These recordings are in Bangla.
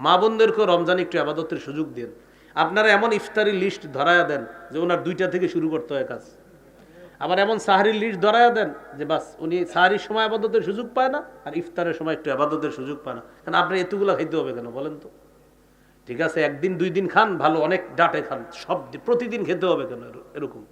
মা বোনদেরকেও রমজান একটু আবাদতের সুযোগ দেন। আপনারা এমন ইফতারি লিস্ট ধরায়া দেন যে ওনার দুইটা থেকে শুরু করতে হয় কাজ। আবার এমন সাহারির লিস্ট ধরায়া দেন যে বাস, উনি সাহারির সময় আবাদতের সুযোগ পায় না আর ইফতারের সময় একটু আবাদতের সুযোগ পায় না। কারণ আপনার এতগুলো খাইতে হবে কেন বলেন তো? ঠিক আছে, একদিন, দুই দিন খান, ভালো, অনেক ডাটে খান, সব প্রতিদিন খেতে হবে কেন এর- এরকম?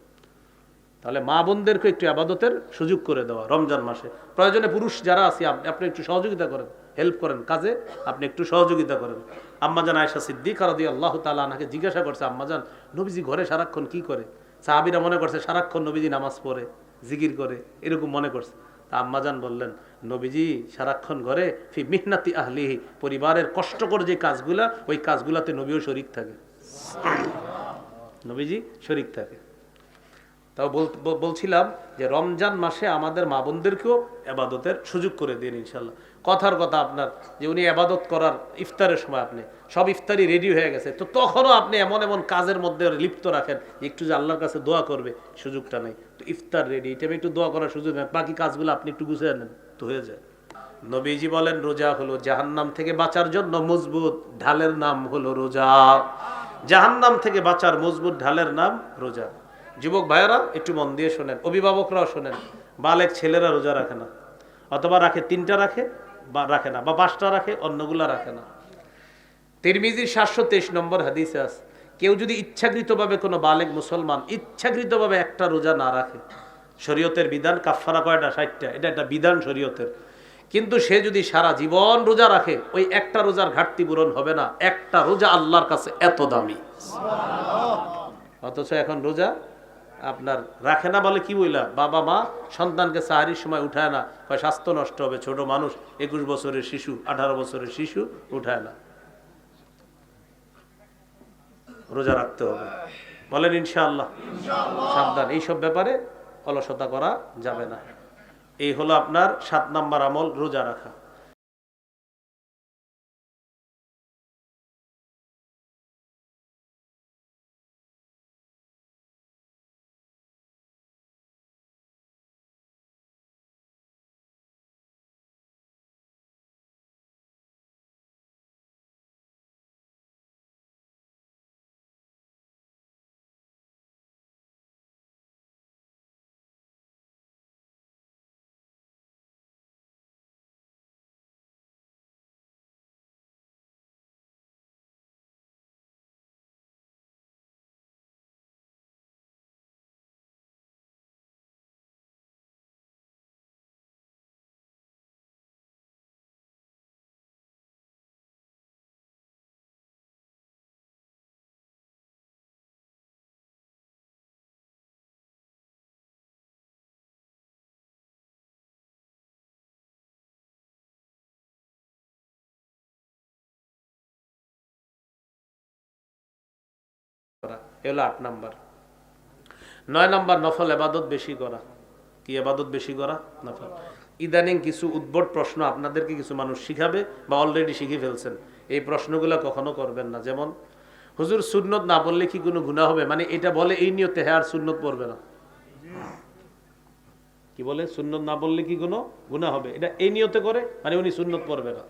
তাহলে মা বোনদেরকে একটু আবাদতের সুযোগ করে দেওয়া রমজান মাসে। প্রয়োজনে পুরুষ যারা আছে, আপ- আপনি একটু সহযোগিতা করেন। হেল্প করেন কাজে, আপনি একটু সহযোগিতা করেন। আম্মাজান আয়সা সিদ্দিক রাদি আল্লাহ তালা আনাকে জিজ্ঞাসা করছে আম্মাজান নবীজি ঘরে সারাক্ষণ কি করে? সাহাবিরা মনে করছে সারাক্ষণ নবীজি নামাজ পড়ে, জিকির করে, এরকম মনে করছে। তা আম্মাজান বললেন, নবীজি সারাক্ষণ ঘরে, ফি মিহনাতি আহলিহি, পরিবারের কষ্টকর যে কাজগুলা, ওই কাজগুলাতে নবীও শরিক থাকে। নবীজি শরিক থাকে। তাও বল- বল- বলছিলাম যে রমজান মাসে আমাদের মা বোনদেরকেও এবাদতের সুযোগ করে দিন ইনশাল্লাহ কথার কথা আপনার, যে উনি এবাদত করার ইফতারের সময় আপনি, সব ইফতারি রেডি হয়ে গেছে। তো তখনও আপনি এমন এমন কাজের মধ্যে লিপ্ত রাখেন যে একটু যে আল্লাহর কাছে দোয়া করবে, সুযোগটা নেই। তো ইফতার রেডি এটা একটু দোয়া করার সুযোগ নেই। বাকি কাজগুলো আপনি একটু গুছিয়ে নেন, তো হয়ে যায়। নবীজি বলেন, রোজা হলো জাহান্নাম থেকে বাঁচার জন্য মজবুত ঢালের নাম হলো রোজা। জাহান্নাম থেকে বাঁচার মজবুত ঢালের নাম রোজা। যুবক ভাইয়েরা, একটু মন দিয়ে শোনেন, অভিভাবকরাও শোনেন, বালেক ছেলেরা রোজা রাখে না, অথবা রাখে, তিনটা রাখে, বা রাখে না, বা পাঁচটা রাখে, অন্যগুলা রাখে না। তিরমিজির সাতশো তেইশ নম্বর হাদিসে আছে, কেউ যদি ইচ্ছাকৃতভাবে কোনো বালেক মুসলমান ইচ্ছাকৃতভাবে একটা রোজা না রাখে, শরীয়তের বিধান কাফারা কয়টা? ষাটটা, এটা একটা বিধান শরীয়তের। কিন্তু সে যদি সারা জীবন রোজা রাখে, ওই একটা রোজার ঘাটতি পূরণ হবে না, একটা রোজা আল্লাহর কাছে এত দামি। অথচ এখন রোজা আপনার রাখে না বলে কি বইলা? বাবা মা সন্তানকে সাহারির সময় উঠায় না। হয় স্বাস্থ্য নষ্ট হবে ছোট মানুষ একুশ বছরের শিশু আঠারো বছরের শিশু উঠায় না। রোজা রাখতে হবে। বলেন ইনশাআল্লাহ। সাবধান। এইসব ব্যাপারে অলসতা করা যাবে না। এই হলো আপনার সাত নাম্বার আমল রোজা রাখা। করা, এ হলো আট নাম্বার। নয় নাম্বার, নফল এবাদত বেশি করা। কি এবাদত বেশি করা? নফল। ইদানিং কিছু উদ্ভট প্রশ্ন আপনাদেরকে কিছু মানুষ শিখাবে বা অলরেডি শিখে ফেলছেন। এই প্রশ্নগুলো কখনো করবেন না। যেমন, হুজুর, সুন্নত না বললে কি কোনো গুণা হবে? মানে এটা বলে এই নিয়তে হ্যাঁ আর সুন্নত পড়বে না। কি বলে? সুন্নত না বললে কি কোনো গুণা হবে? এটা এই নিয়তে করে মানে উনি সুন্নত পড়বে না।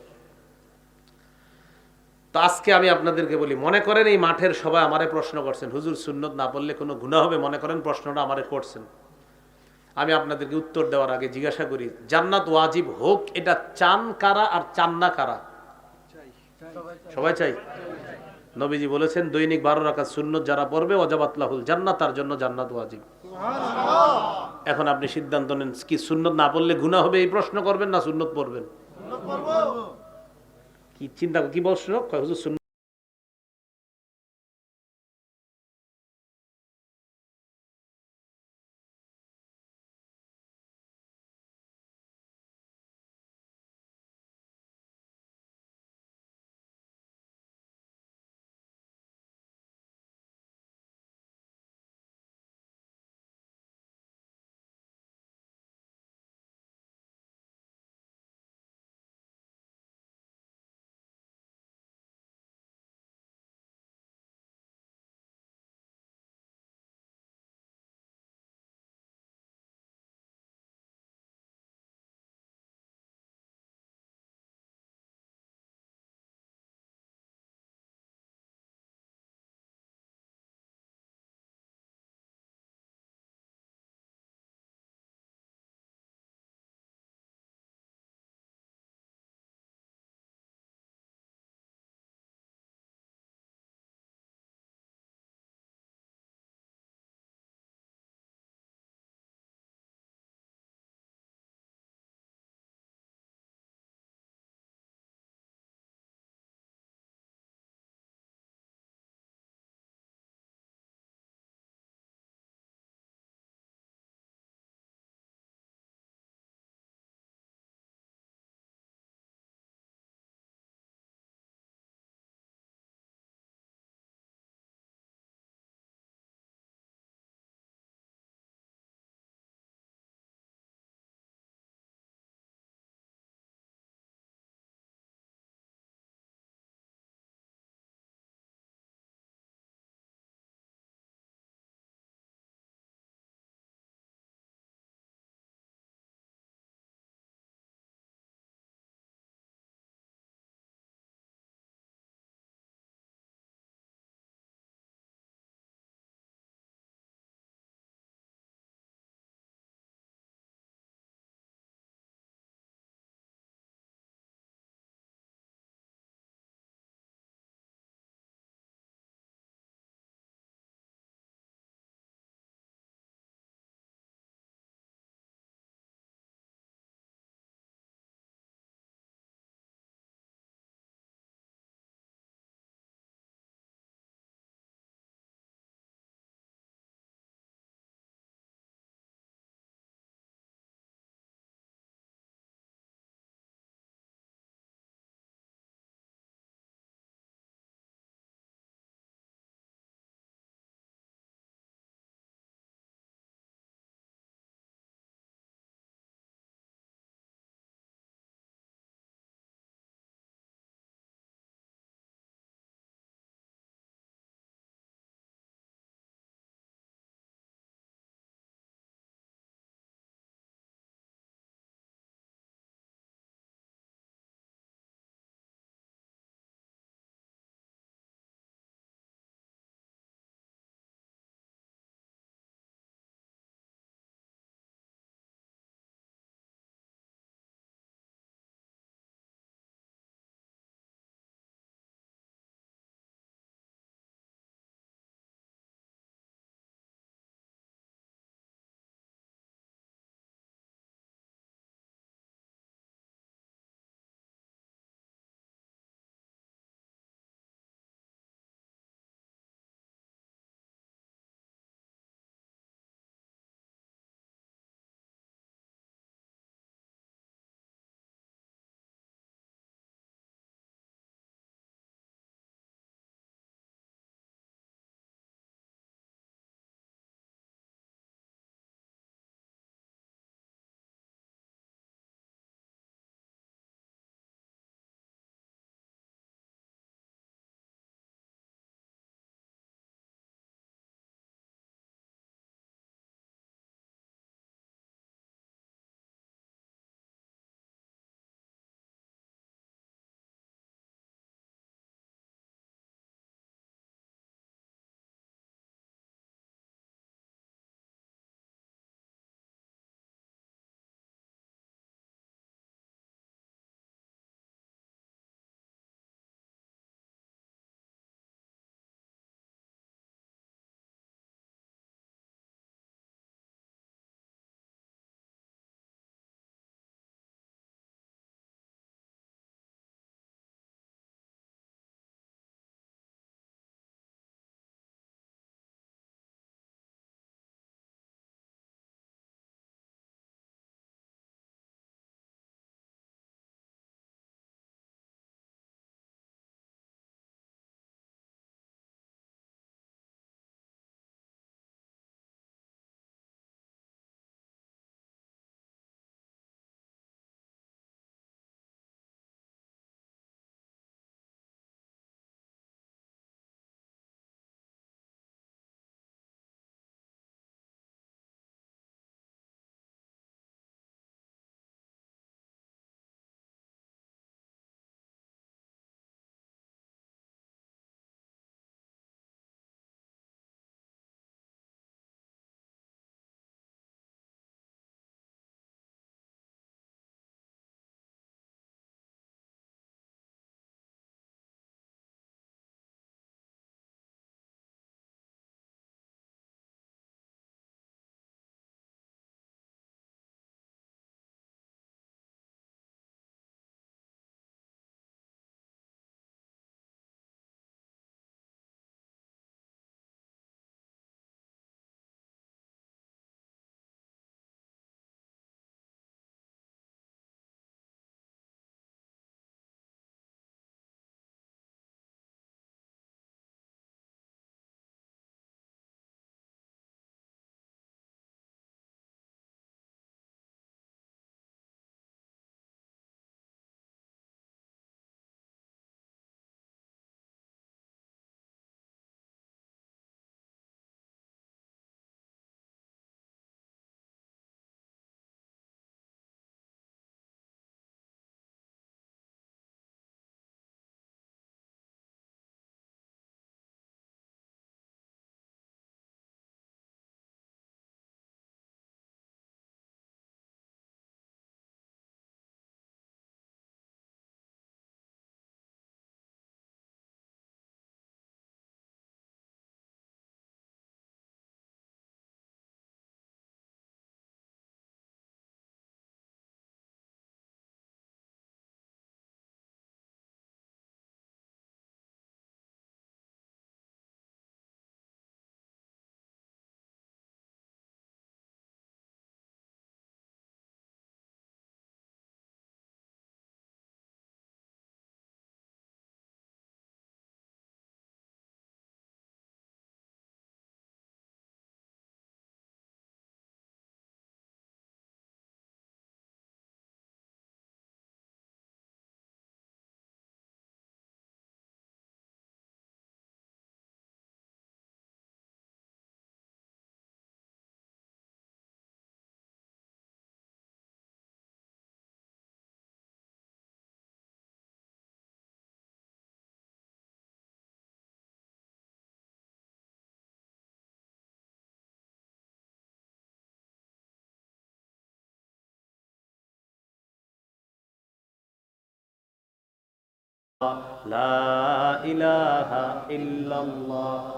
তো আজকে আমি আপনাদেরকে বলি মনে করেন এই মাঠের সবাই আমারে প্রশ্ন করছেন হুজুর সুন্নত না বললে কোনো গুণা হবে? মনে করেন প্রশ্নটা আমারে করছেন। আমি আপনাদেরকে উত্তর দেওয়ার আগে জিজ্ঞাসা করি জান্নাত ওয়াজিব হোক এটা চান কারা আর চান না কারা? সবাই চাই? নবীজি বলেছেন দৈনিক বারো রাখা সুন্নত যারা পড়বে অজাবাতলাহুল জান্নাত তার জন্য জান্নাত ওয়াজিব। এখন আপনি সিদ্ধান্ত নেন কি সুন্নত না পড়লে গুণা হবে? এই প্রশ্ন করবেন না সুন্নত পড়বেন? কি চিন্তা কি প্রশ্ন কয় হুজুর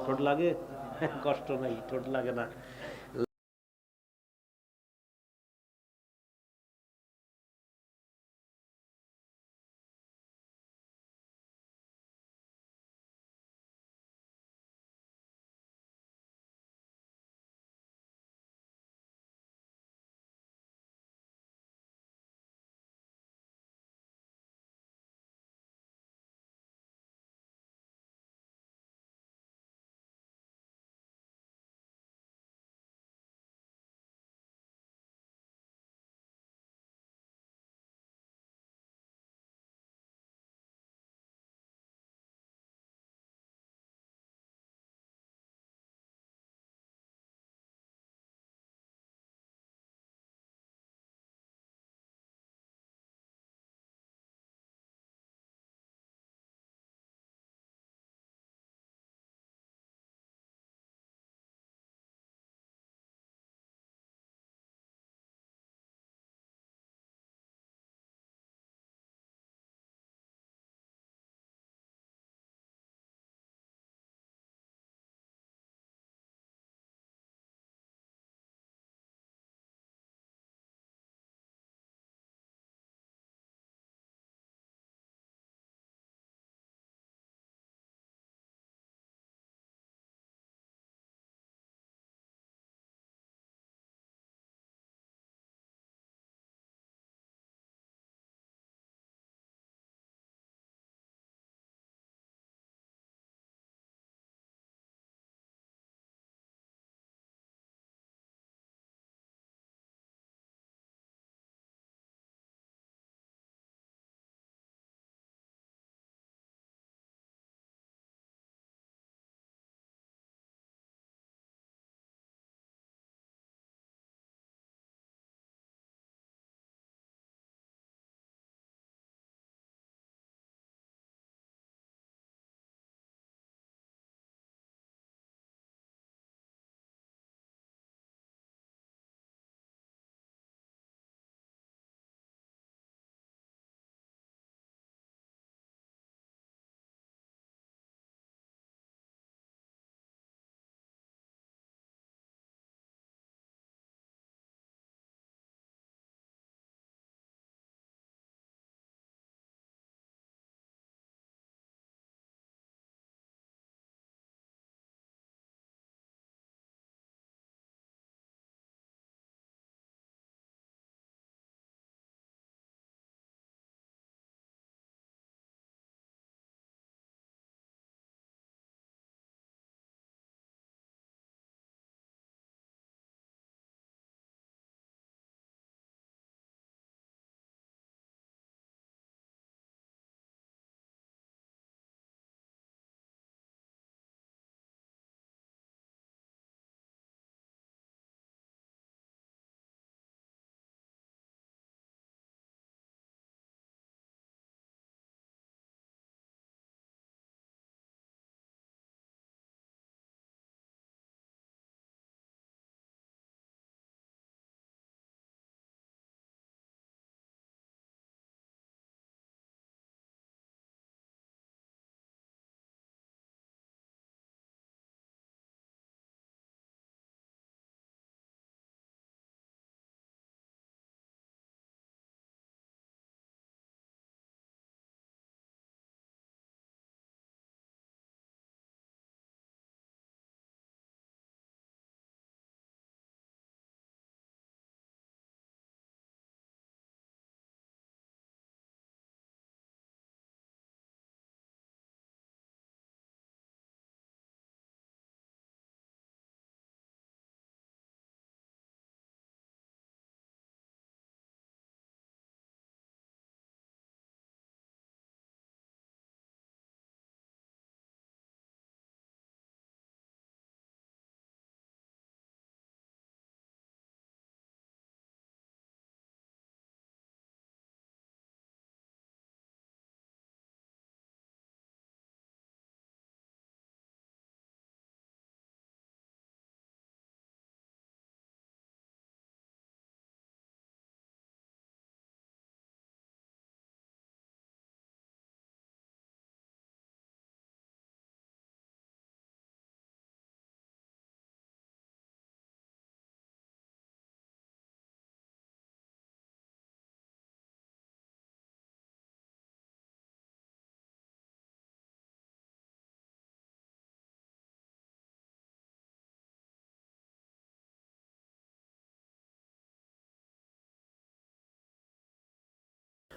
ঠোঁট লাগে? কষ্ট নাই ঠোঁট লাগে না।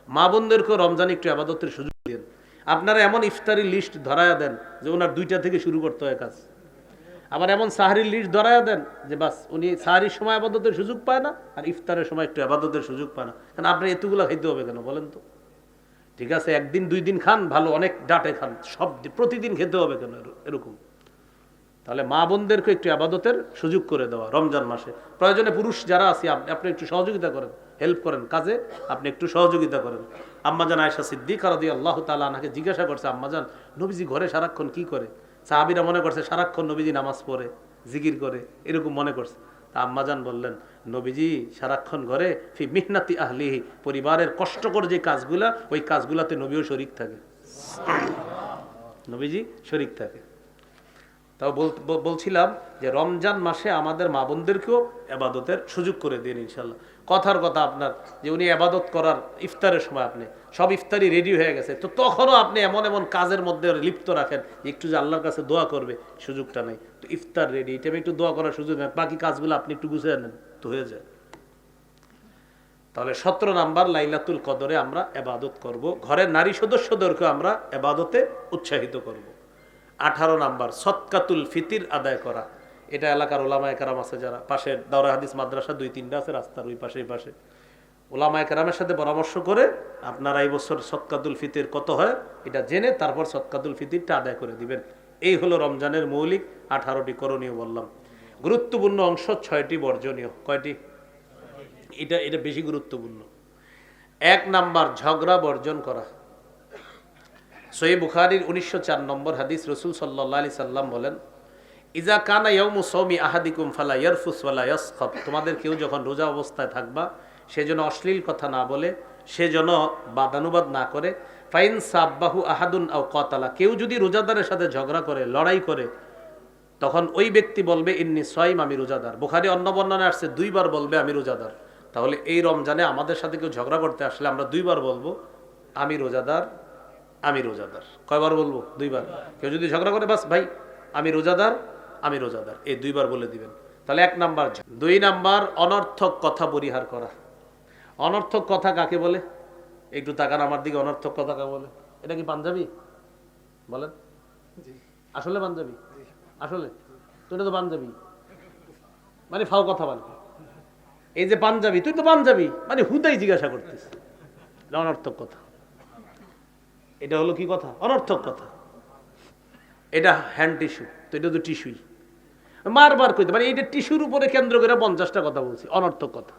মা বোনদেরকেও রমজান একটু আবাদতের সুযোগ দেন। আপনারা এমন ইফতারি লিস্ট ধরায়া দেন যে ওনার দুইটা থেকে শুরু করতে হয় কাজ। আবার এমন সাহারির লিস্ট ধরায়া দেন যে বাস, উনি সাহারির সময় আবাদতের সুযোগ পায় না আর ইফতারের সময় একটু আবাদতের সুযোগ পায় না। কারণ আপনি এতগুলো খাইতে হবে কেন বলেন তো? ঠিক আছে, একদিন, দুই দিন খান, ভালো, অনেক ডাটে খান, সব প্রতিদিন খেতে হবে কেন এরকম? তাহলে মা বোনদেরকে একটু আবাদতের সুযোগ করে দেওয়া রমজান মাসে। প্রয়োজনে পুরুষ যারা আছে আপনি একটু সহযোগিতা করেন। হেল্প করেন কাজে, আপনি একটু সহযোগিতা করেন। আম্মাজান আয়সা সিদ্দিক আরদি আল্লাহ তালা আনাকে জিজ্ঞাসা করছে আম্মাজান নবীজি ঘরে সারাক্ষণ কি করে? সাহাবিরা মনে করছে সারাক্ষণ নবীজি নামাজ পড়ে, জিকির করে, এরকম মনে করছে। তা আম্মাজান বললেন, নবীজি সারাক্ষণ ঘরে, ফি মিহনাতি আহলিহি, পরিবারের কষ্টকর যে কাজগুলা, ওই কাজগুলাতে নবীও শরিক থাকে। নবীজি শরিক থাকে। তাও বল- বল- বলছিলাম যে রমজান মাসে আমাদের মা বোনদেরকেও এবাদতের সুযোগ করে দিন ইনশাল্লাহ কথার কথা আপনার, যে উনি এবাদত করার ইফতারের সময় আপনি, সব ইফতারি রেডি হয়ে গেছে। তো তখনও আপনি এমন এমন কাজের মধ্যে লিপ্ত রাখেন যে একটু যে আল্লাহর কাছে দোয়া করবে, সুযোগটা নেই। তো ইফতার রেডি এটা একটু দোয়া করার সুযোগ নেই, বাকি কাজগুলো আপনি একটু গুছিয়ে নেন, তো হয়ে যায়। তাহলে সতেরো নাম্বার লাইলাতুল কদরে আমরা এবাদত করব। ঘরের নারী সদস্যদেরকে আমরা এবাদতে উৎসাহিত করব। আঠারো নাম্বার সৎকাতুল ফিতির আদায় করা। এটা এলাকার ওলামায় কারাম আছে যারা। পাশের দাওরা হাদিস মাদ্রাসা দুই, তিনটা আছে, রাস্তার ওই পাশে পাশে। ওলামায় একরামের সাথে পরামর্শ করে আপনারা এই বছর সৎকাতুল ফিতির কত হয়, এটা জেনে তারপর সৎকাতুল ফিতিরটা আদায় করে দিবেন। এই হলো রমজানের মৌলিক আঠারোটি করণীয় বললাম। গুরুত্বপূর্ণ অংশ ছয়টি বর্জনীয়। কয়টি? এটা এটা বেশি গুরুত্বপূর্ণ। এক নাম্বার, ঝগড়া বর্জন করা। সই বুখারির উনিশশো চার নম্বর হাদিস রসুল সাল্লাহ আলি সাল্লাম বলেন ইজা কানা ইয়মু সৌমি আহাদিকুম ফালা ইয়ারফুস ওয়ালা ইয়াসখাব। তোমাদের কেউ যখন রোজা অবস্থায় থাকবা, সে যেন অশ্লীল কথা না বলে, সে যেন বাদানুবাদ না করে। ফাইন সাব্বাহু আহাদুন আও কতালা। কেউ যদি রোজাদারের সাথে ঝগড়া করে, লড়াই করে, তখন ওই ব্যক্তি বলবে, ইন্নি সয়ম আমি রোজাদার। বুখারি অন্য বর্ণনায় আসছে, দুইবার বলবে, আমি রোজাদার। তাহলে এই রমজানে আমাদের সাথে কেউ ঝগড়া করতে আসলে আমরা দুইবার বলব, আমি রোজাদার আমি রোজাদার। কয়বার বলব? দুইবার। কেউ যদি ঝগড়া করে, বাস ভাই, আমি রোজাদার আমি রোজাদার। এই দুইবার বলে দিবেন। তাহলে এক নাম্বার দুই নাম্বার অনর্থক কথা পরিহার করা। অনর্থক কথা কাকে বলে? একটু তাকান আমার দিকে অনর্থক কথা কাকে বলে? এটা কি পাঞ্জাবি? বলেন। আসলে পাঞ্জাবি? আসলে? তো এটা তো পাঞ্জাবি। মানে ফাও কথা বলে। এই যে পাঞ্জাবি তুই তো পাঞ্জাবি। মানে হুদাই জিজ্ঞাসা করতিস। অনর্থক কথা। এটা হলো কি কথা? অনর্থক কথা। এটা হ্যান্ড টিস্যু তো এটা তো টিস্যুই মারবার কইতে মানে এইটা টিস্যুর উপরে কেন্দ্র করে পঞ্চাশটা কথা বলছি, অনর্থক কথা।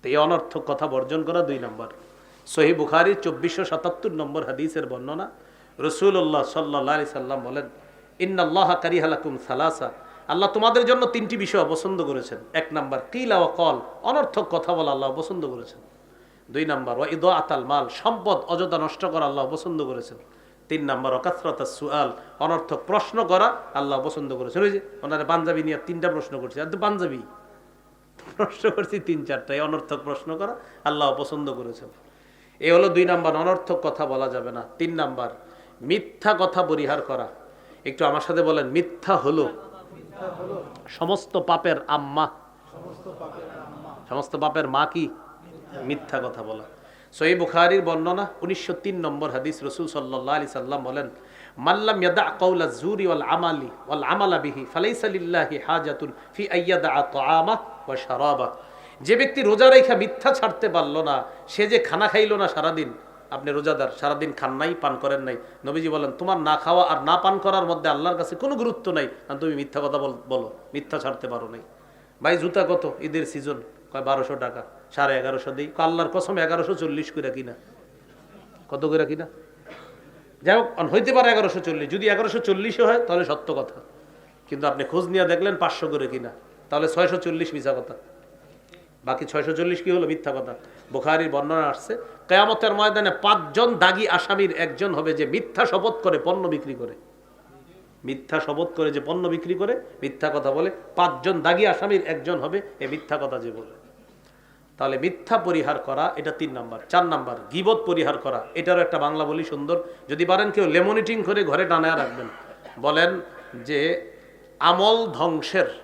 তো এই অনর্থক কথা বর্জন করা দুই নম্বর। সহি বুখারি চব্বিশশো সাতাত্তর নম্বর হাদিসের বর্ণনা। রসুল্লাহ সাল্লাহ আলি সাল্লাম বলেন, ইন্নাল্লাহ কারিহালাকুম সালাসা। আল্লাহ তোমাদের জন্য তিনটি বিষয় অপছন্দ করেছেন। এক নাম্বার, কিলা ও কল, অনর্থক কথা বলা আল্লাহ পছন্দ করেছেন। দুই নাম্বার ও ইদ আতাল মাল, সম্পদ অযথা নষ্ট করা আল্লাহ পছন্দ করেছেন। তিন নাম্বার অকাত্রতা সুয়াল অনর্থক প্রশ্ন করা আল্লাহ পছন্দ করেছেন। ওই যে ওনারা পাঞ্জাবি নিয়ে তিনটা প্রশ্ন করছে। আর তো পাঞ্জাবি। প্রশ্ন করছি তিন, চারটা। এই অনর্থক প্রশ্ন করা আল্লাহ পছন্দ করেছেন। এ হলো দুই নাম্বার, অনর্থক কথা বলা যাবে না। তিন নাম্বার, মিথ্যা কথা পরিহার করা। একটু আমার সাথে বলেন, মিথ্যা হলো। সমস্ত পাপের আম্মা। সমস্ত পাপের মা কি? মিথ্যা কথা বলা। সই বুখারির বর্ণনা, উনিশশো তিন নম্বর হাদিস রসুল সাল্লাহ আলি সাল্লাম বলেন মাল্লাম ইয়াদা কৌলা জুরি ওয়াল আমালি ওয়াল আমালা বিহি হাজাতুন ফি আইয়াদা যে ব্যক্তি রোজা রেখা মিথ্যা ছাড়তে পারল না, সে যে খানা খাইলো না সারাদিন, আপনি রোজাদার, সারাদিন খান নাই, পান করেন নাই। নবীজি বলেন, তোমার না খাওয়া আর না পান করার মধ্যে আল্লাহর কাছে কোনো গুরুত্ব নাই। তুমি মিথ্যা কথা বলো, মিথ্যা ছাড়তে পারো নাই। ভাই, জুতা কত? ঈদের সিজন কয়, বারোশো টাকা। সাড়ে এগারোশো দিই। আল্লাহর কসম, এগারোশো চল্লিশ করে কিনা। কত করে কিনা? যাই হোক হইতে পারে এগারোশো চল্লিশ। যদি এগারোশো চল্লিশও হয়, তাহলে সত্য কথা। কিন্তু আপনি খোঁজ নিয়ে দেখলেন পাঁচশো করে কিনা। তাহলে ছয়শো চল্লিশ মিশা কথা। বাকি ছয়শো চল্লিশ কি হলো? মিথ্যা কথা। বোখারির বর্ণনা আসছে, কেয়ামতের ময়দানে পাঁচজন দাগি আসামির একজন হবে যে মিথ্যা শপথ করে, পণ্য বিক্রি করে। মিথ্যা শপথ করে যে পণ্য বিক্রি করে, মিথ্যা কথা বলে, পাঁচজন দাগি আসামির একজন হবে, এ মিথ্যা কথা যে বলে তাহলে মিথ্যা পরিহার করা, এটা তিন নাম্বার। চার নাম্বার, গিবত পরিহার করা। এটারও একটা বাংলা বলি সুন্দর। যদি পারেন কেউ লেমনিটিং করে ঘরে টানায় রাখবেন। বলেন যে, আমল ধ্বংসের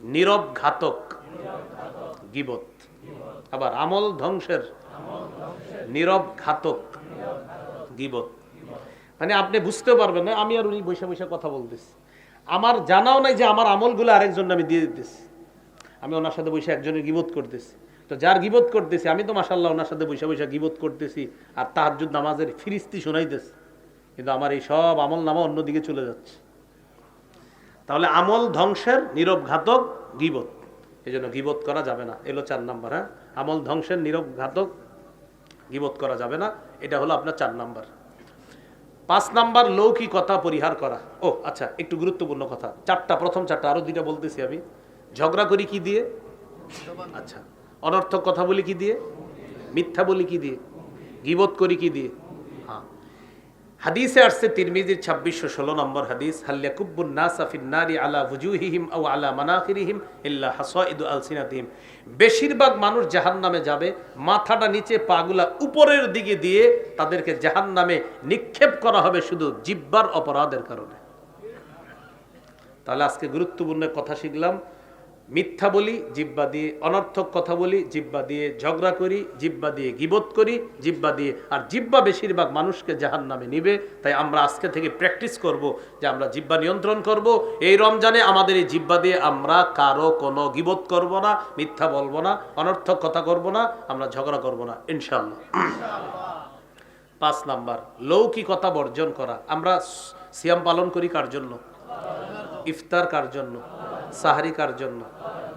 নীরব ঘাতক গিবত। আবার আমল ধ্বংসের নীরব ঘাতক গিবত। মানে আপনি বুঝতে পারবেন না, আমি আর উনি বৈশা বৈশা কথা বলতেছি। আমার জানাও নাই যে আমার আমলগুলো আরেকজন আমি দিয়ে দিতেছি। আমি ওনার সাথে বসে একজনের গিবত করতেছি। তো যার গিবত করতেছি, আমি তো মাসাল্লাহ ওনার সাথে বসে বসে গিবোধ করতেছি আর তাহাজ্জুদ নামাজের ফিরিস্তি শোনাইতেছি। কিন্তু আমার এই সব আমল নামা অন্যদিকে চলে যাচ্ছে। তাহলে আমল ধ্বংসের নীরব ঘাতক গিবোধ এই জন্য গিবোধ করা যাবে না। এলো চার নাম্বার হ্যাঁ? আমল ধ্বংসের নীরব ঘাতক গিবোধ করা যাবে না। এটা হলো আপনার চার নাম্বার। পাঁচ নাম্বার লৌকিকতা পরিহার করা। ও আচ্ছা একটু গুরুত্বপূর্ণ কথা। চারটা, প্রথম চারটা আরও দুইটা বলতেছি আমি। ঝগড়া করি কি দিয়ে? আচ্ছা অনর্থক কথা বলি কি দিয়ে? মিথ্যা বলি কি দিয়ে? গিবত করি কি দিয়ে? হাদিসে আসছে তিরমিজির ছাব্বিশশো ষোলো নম্বর হাদিস হাল্লাকুব্বুন ফিন্নারি আলা বুজুহিহিম আও আলা মানাখিরিহিম ইল্লা হাসাইদু আলসিনাতিহিম। বেশিরভাগ মানুষ জাহান্নামে যাবে, মাথাটা নিচে পাগুলা উপরের দিকে দিয়ে তাদেরকে জাহান্নামে নিক্ষেপ করা হবে শুধু জিব্বার অপরাধের কারণে। তাহলে আজকে গুরুত্বপূর্ণ কথা শিখলাম। মিথ্যা বলি জিব্বা দিয়ে অনর্থক কথা বলি জিব্বা দিয়ে ঝগড়া করি জিব্বা দিয়ে গিবত করি জিব্বা দিয়ে, আর জিব্বা বেশিরভাগ মানুষকে জাহান নামে নিবে। তাই আমরা আজকে থেকে প্র্যাকটিস করব যে আমরা জিব্বা নিয়ন্ত্রণ করব। এই রমজানে আমাদের এই জিব্বা দিয়ে আমরা কারও কোনো গিবত করব না, মিথ্যা বলব না, অনর্থক কথা করব না, আমরা ঝগড়া করব না ইনশাল্লাহ পাঁচ নাম্বার লৌকিকতা বর্জন করা। আমরা সিয়াম পালন করি কার জন্য? ইফতার কার জন্য? সাহারি কার জন্য?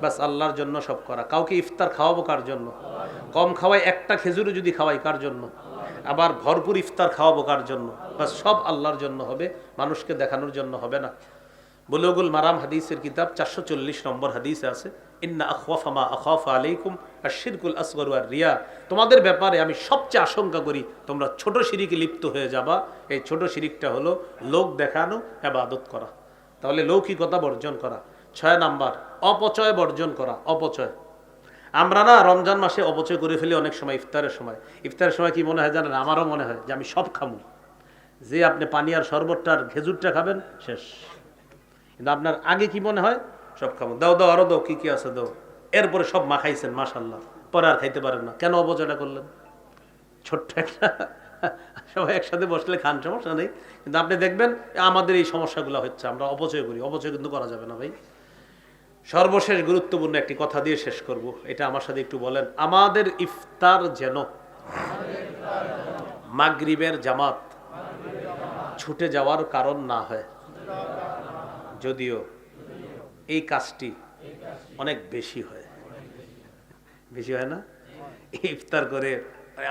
বাস আল্লাহর জন্য সব করা। কাউকে ইফতার খাওয়াবো কার জন্য? কম খাওয়াই একটা খেজুরও যদি খাওয়াই কার জন্য? আবার ভরপুর ইফতার খাওয়াবো কার জন্য? বাস সব আল্লাহর জন্য হবে, মানুষকে দেখানোর জন্য হবে না। বুলুগুল মারাম হাদিসের কিতাব চারশো চল্লিশ নম্বর হাদিসে আছে, ইন্না আখওয়াফামা আখাফ আলাইকুম আর শিরকুল আসগর আর রিয়া তোমাদের ব্যাপারে আমি সবচেয়ে আশঙ্কা করি, তোমরা ছোট শিরিকে লিপ্ত হয়ে যাবা। এই ছোট শিরিকটা হলো লোক দেখানো আবাদত করা। তাহলে লৌকিকতা বর্জন করা। ছয় নাম্বার, অপচয় বর্জন করা, অপচয়। আমরা না রমজান মাসে অপচয় করে ফেলি অনেক সময়, ইফতারের সময়। ইফতারের সময় কি মনে হয় জানেন? আমারও মনে হয় যে আমি সব খামু। যে আপনি পানি আর শরবতটা খেজুরটা খাবেন, শেষ। কিন্তু আপনার আগে কি মনে হয়? সব খাব দাও দাও, আরও দাও, কি কি আছে দাও। এরপরে সব মাখাইছেন মাসাল্লাহ পরে আর খাইতে পারেন না। কেন অপচয়টা করলেন? ছোট্ট একটা সবাই একসাথে বসলে খান, সমস্যা নেই। কিন্তু আপনি দেখবেন, আমাদের এই সমস্যাগুলো হচ্ছে, আমরা অপচয় করি। অপচয় কিন্তু করা যাবে না ভাই। সর্বশেষ গুরুত্বপূর্ণ একটি কথা দিয়ে শেষ করব। এটা আমার সাথে একটু বলেন। আমাদের ইফতার যেন মাগরিবের জামাত ছুটে যাওয়ার কারণ না হয়, যদিও এই কাজটি অনেক বেশি হয়। বেশি হয় না? ইফতার করে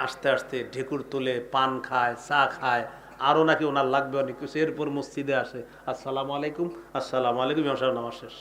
আস্তে আস্তে ঢেকুর তুলে পান খায়, চা খায়, আরও নাকি ওনার লাগবে অনেক কিছু। এরপর মসজিদে আসে। আসসালামু আলাইকুম আসসালামু আলাইকুম নামাজ শেষ।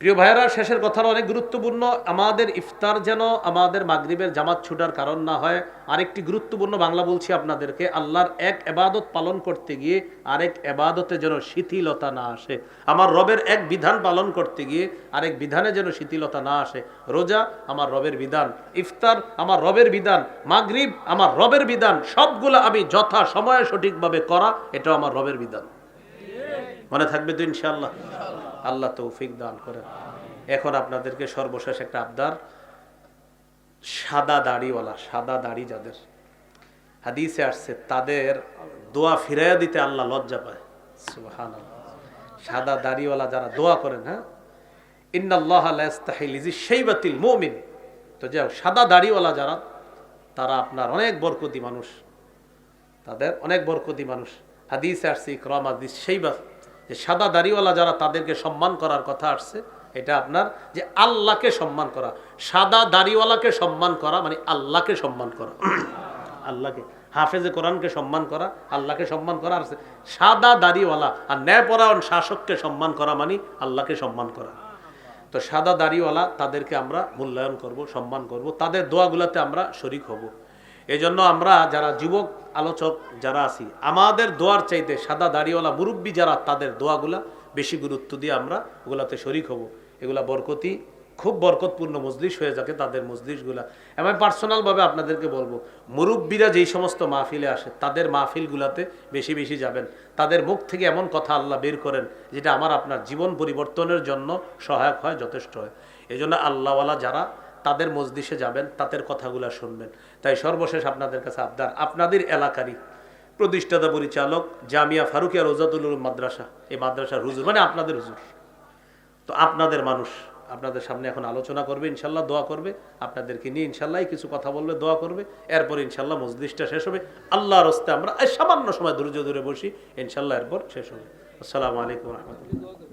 প্রিয় ভাইয়েরা, শেষের কথাটা অনেক গুরুত্বপূর্ণ, আমাদের ইফতার যেন আমাদের মাগরিবের জামাত ছুটার কারণ না হয়, আরেকটি গুরুত্বপূর্ণ বাংলা বলছি আপনাদেরকে, আল্লাহর এক এবাদত পালন করতে গিয়ে আরেক এবাদতে যেন শিথিলতা না আসে। আমার রবের এক বিধান পালন করতে গিয়ে আরেক বিধানে যেন শিথিলতা না আসে। রোজা আমার রবের বিধান, ইফতার আমার রবের বিধান, মাগরিব আমার রবের বিধান, সবগুলো আমি যথা সময়ে সঠিকভাবে করা, এটাও আমার রবের বিধান। মনে থাকবে তো ইনশাল্লাহ আল্লাহ তৌফিক দান করেন। এখন আপনাদেরকে সর্বশেষ একটা আবদার। সাদা দাড়িওয়ালা সাদা দাড়ি যাদের। হাদিসে আসছে তাদের দোয়া ফিরাইয়া দিতে আল্লাহ লজ্জা পায়। সুবহানাল্লাহ। সাদা দাড়িওয়ালা যারা দোয়া করেন হ্যাঁ? ইন্নাল্লাহ সেই বাতিল মমিন। তো যাই হোক, সাদা দাড়িওয়ালা যারা তারা আপনার অনেক বরকতি মানুষ। তাদের অনেক বরকতি মানুষ। হাদিসে আসছে ইকরাম হাদিস সেই যে সাদা দাড়িওয়ালা যারা তাদেরকে সম্মান করার কথা আসছে, এটা আপনার যে আল্লাহকে সম্মান করা। সাদা দাড়িওয়ালাকে সম্মান করা মানে আল্লাহকে সম্মান করা। আল্লাহকে। হাফেজে কোরআনকে সম্মান করা, আল্লাহকে সম্মান করা আর সাদা দাড়িওয়ালা আর ন্যায়পরায়ণ শাসককে সম্মান করা মানে আল্লাহকে সম্মান করা। তো সাদা দাড়িওয়ালা তাদেরকে আমরা মূল্যায়ন করব, সম্মান করব, তাদের দোয়াগুলোতে আমরা শরিক হব। এই জন্য আমরা যারা যুবক, আলোচক যারা আছি, আমাদের দোয়ার চাইতে সাদা দাড়িওয়ালা মুরব্বী যারা, তাদের দোয়াগুলা বেশি গুরুত্ব দিয়ে আমরা ওগুলাতে শরিক হব। এগুলা বরকতি, খুব বরকতপূর্ণ মজলিস হয়ে যাকে তাদের মজলিসগুলা। আমি পার্সোনালভাবে আপনাদেরকে বলব, মুরব্বীরা যেই সমস্ত মাহফিলে আসে, তাদের মাহফিলগুলাতে বেশি বেশি যাবেন। তাদের মুখ থেকে এমন কথা আল্লাহ বের করেন, যেটা আমার আপনার জীবন পরিবর্তনের জন্য সহায়ক হয়, যথেষ্ট হয়। এই জন্য আল্লাহওয়ালা যারা, তাদের মসজিষে যাবেন, তাদের কথাগুলো শুনবেন। তাই সর্বশেষ আপনাদের কাছে আবদার, আপনাদের এলাকারই প্রতিষ্ঠাতা পরিচালক জামিয়া ফারুকিয়া রোজাতুল মাদ্রাসা, এই মাদ্রাসার হুজুর মানে আপনাদের হুজুর। তো আপনাদের মানুষ আপনাদের সামনে এখন আলোচনা করবে, ইনশাল্লাহ দোয়া করবে, আপনাদেরকে নিয়ে ইনশাল্লাহ কিছু কথা বলবে দোয়া করবে, এরপর ইনশাল্লাহ মসজিদটা শেষ হবে। আল্লাহ হস্তে আমরা সামান্য সময় ধৈর্য ধরে বসি, ইনশাল্লাহ এরপর শেষ হবে। আসসালামু আলাইকুম রহমতুল্লাহ।